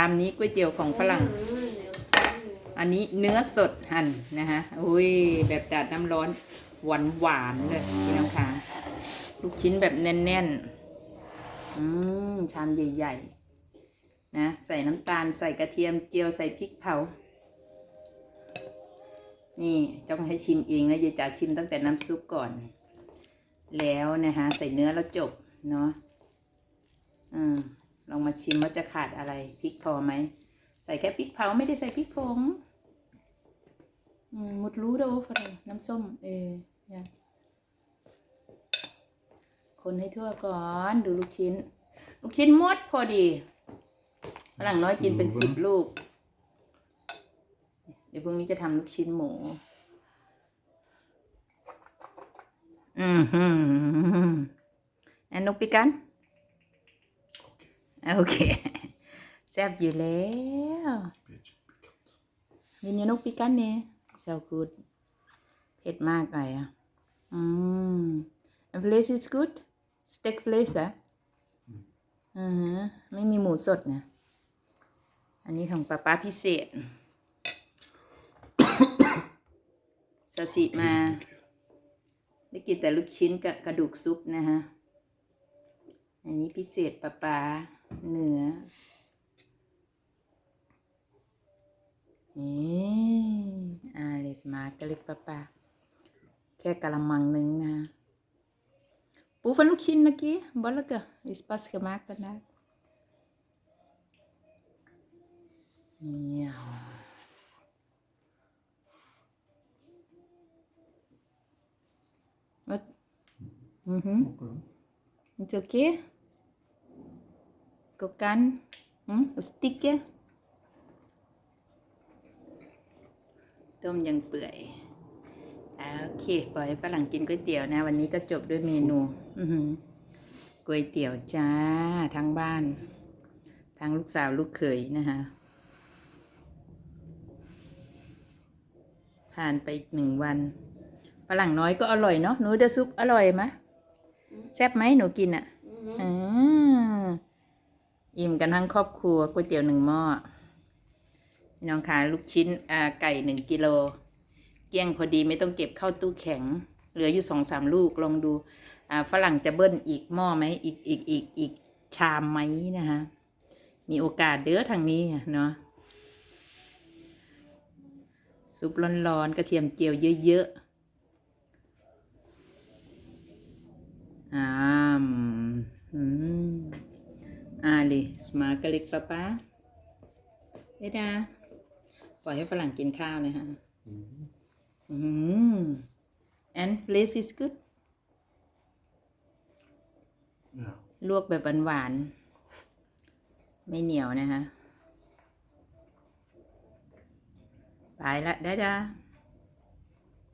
ามนี้ก๋วยเตี๋ยวของฝรั่ง อันนี้เนื้อสดหั่นนะคะอุ้ยแบบดัดน้ำร้อนหวานหวานๆเลยพี่น้องคะลูกชิ้นแบบแน่นๆ อืมชามใหญ่ๆ นะ ใส่น้ำตาลใส่กระเทียมเจียวใส่พริกเผา นี่ต้องให้ชิมเองนะยายจ๋าชิมตั้งแต่น้ำซุปก่อน แล้วนะคะใส่เนื้อแล้วจบ เนาะอืม ลองมาชิมว่าจะขาดอะไรพริกพอไหม ใส่แค่พริกเผาไม่ได้ใส่พริกผงอืมหมดรู้แล้วฝรั่งน้ำส้ม เออเนี่ยคนให้ทั่วก่อนดูลูกชิ้น ลูกชิ้นหมดพอดีฝรั่งน้อยกินเป็นสิบลูก เดี๋ยวพรุ่งนี้จะทำลูกชิ้นหมู อืมฮึแอนนกปิกัน โอเคแซ่บอยู่แล้ววินยนกปิกันเนี่ย so good เผ็ดมากเลยอะอืม and place is good steak place อะอือฮะไม่มีหมูสดนะอันนี้ของป้าป้าพิเศษสสิมา ได้กินแต่ลูกชิ้นกับกระดูกซุปนะฮะ อันนี้พิเศษป้าป้า เนื้อ นี่อาเลสมาเกล็กป้าป้าแค่กะละมังหนึ่งนะ ปูฟันลูกชิ้นเมื่อกี้บอลละก็อิสปัสกมากกันนะเนี่ยวัดอือฮึ Ook wel. It's okay. Kokan. Hmm? Stick ya. ต้มยังเปื่อยอ่าโอเคปล่อยให้ฝรั่งกินก๋วยเตี๋ยวนะ วันนี้ก็จบด้วยเมนูอือหือก๋วยเตี๋ยวจ้าทั้งบ้าน ทั้งลูกสาวลูกเขยนะคะผ่านไปอีกหนึ่งวันฝรั่งน้อยก็อร่อยเนาะหนูเดอซุปอร่อยไหมแซ่บไหมหนูกินอะอ่า อิ่มกันทั้งครอบครัวก๋วยเตี๋ยวหนึ่งหม้อพี่น้องคะลูกชิ้นอ่าไก่หนึ่งกิโลเกลี้ยงพอดีไม่ต้องเก็บเข้าตู้แข็ง เหลืออยู่สองสามลูกลองดูอ่าฝรั่งจะเบิ้ลอีกหม้อไหมอีกอีกอีกอีกชามไหมนะคะมีโอกาสเด้อทางนี้เนาะซุปร้อนๆกระเทียมเจียวเยอะๆอ่ามอืม อาลิสมาร์กเล็กป้าป้าเดดาปล่อยให้ฝรั่งกินข้าวเลยฮะอืม and place is good Ja. ลวกแบบหวานๆ ไม่เหนียวนะคะ ไปละได้ดา